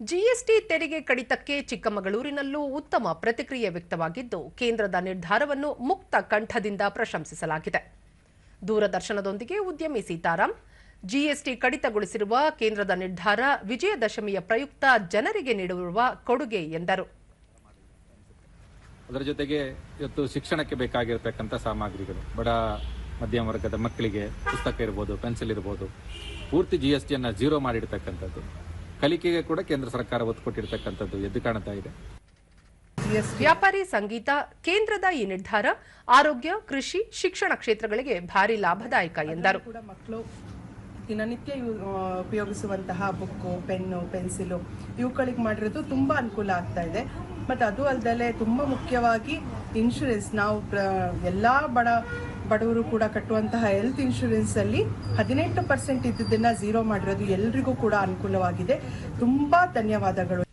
GST ತೆರಿಗೆ ಕಡಿತಕ್ಕೆ ಚಿಕ್ಕಮಗಳೂರಿನಲ್ಲೂ ಉತ್ತಮ ಪ್ರತಿಕ್ರಿಯೆ ವ್ಯಕ್ತವಾಗಿದ್ದು, ಕೇಂದ್ರದ ನಿರ್ಧಾರವನ್ನು ಮುಕ್ತ ಕಂಠದಿಂದ ಪ್ರಶಂಸಿಸಲಾಗಿದೆ. ದೂರದರ್ಶನದೊಂದಿಗೆ ಉದ್ಯಮಿ ಸೀತಾರಾಮ್ ಜಿಎಸ್ಟಿ ಕಡಿತಗೊಳಿಸಿರುವ ಕೇಂದ್ರದ ನಿರ್ಧಾರ ವಿಜಯದಶಮಿಯ ಪ್ರಯುಕ್ತ ಜನರಿಗೆ ನೀಡಿರುವ ಕೊಡುಗೆ ಎಂದರು. ಅದರ ಜೊತೆಗೆ ಇವತ್ತು ಶಿಕ್ಷಣಕ್ಕೆ ಬೇಕಾಗಿರತಕ್ಕಂಥ ಸಾಮಗ್ರಿಗಳು, ಬಡ, ಮಧ್ಯಮ ವರ್ಗದ ಮಕ್ಕಳಿಗೆ ಪುಸ್ತಕ ಇರ್ಬೋದು, ಪೆನ್ಸಿಲ್ ಇರ್ಬೋದು, ಪೂರ್ತಿ ಜಿ ಎಸ್ ಟಿಯನ್ನು ಜೀರೋ ಮಾಡಿರ್ತಕ್ಕಂಥದ್ದು. ಕಲಿಕೆಗೆ ಕೂಡ ಕೇಂದ್ರ ಸರ್ಕಾರ ಒತ್ತು ಕೊಟ್ಟಿರತಕ್ಕಂಥದ್ದು ಎದ್ದು ಕಾಣ್ತಾ ಇದೆ. ವ್ಯಾಪಾರಿ ಸಂಗೀತ ಕೇಂದ್ರದ ಈ ನಿರ್ಧಾರ ಆರೋಗ್ಯ ಕೃಷಿ ಶಿಕ್ಷಣ ಕ್ಷೇತ್ರಗಳಿಗೆ ಭಾರಿ ಲಾಭದಾಯಕ ಎಂದರು. ಕೂಡ ಮಕ್ಕಳು ದಿನನಿತ್ಯ ಯು- ಉಪಯೋಗಿಸುವಂತಹ ಬುಕ್ಕು ಪೆನ್ನು ಪೆನ್ಸಿಲು ಇವುಗಳಿಗೆ ಮಾಡಿರೋದು ತುಂಬ ಅನುಕೂಲ ಆಗ್ತಾ ಇದೆ. ಮತ್ತು ಅದು ಅಲ್ಲದೆ ತುಂಬ ಮುಖ್ಯವಾಗಿ ಇನ್ಶೂರೆನ್ಸ್ ನಾವು ಎಲ್ಲ ಬಡ ಬಡವರು ಕೂಡ ಕಟ್ಟುವಂತಹ ಹೆಲ್ತ್ ಇನ್ಶೂರೆನ್ಸಲ್ಲಿ ಹದಿನೆಂಟು ಪರ್ಸೆಂಟ್ ಇದ್ದಿದ್ದನ್ನ ಝೀರೋ ಮಾಡಿರೋದು ಎಲ್ರಿಗೂ ಕೂಡ ಅನುಕೂಲವಾಗಿದೆ. ತುಂಬ ಧನ್ಯವಾದಗಳು.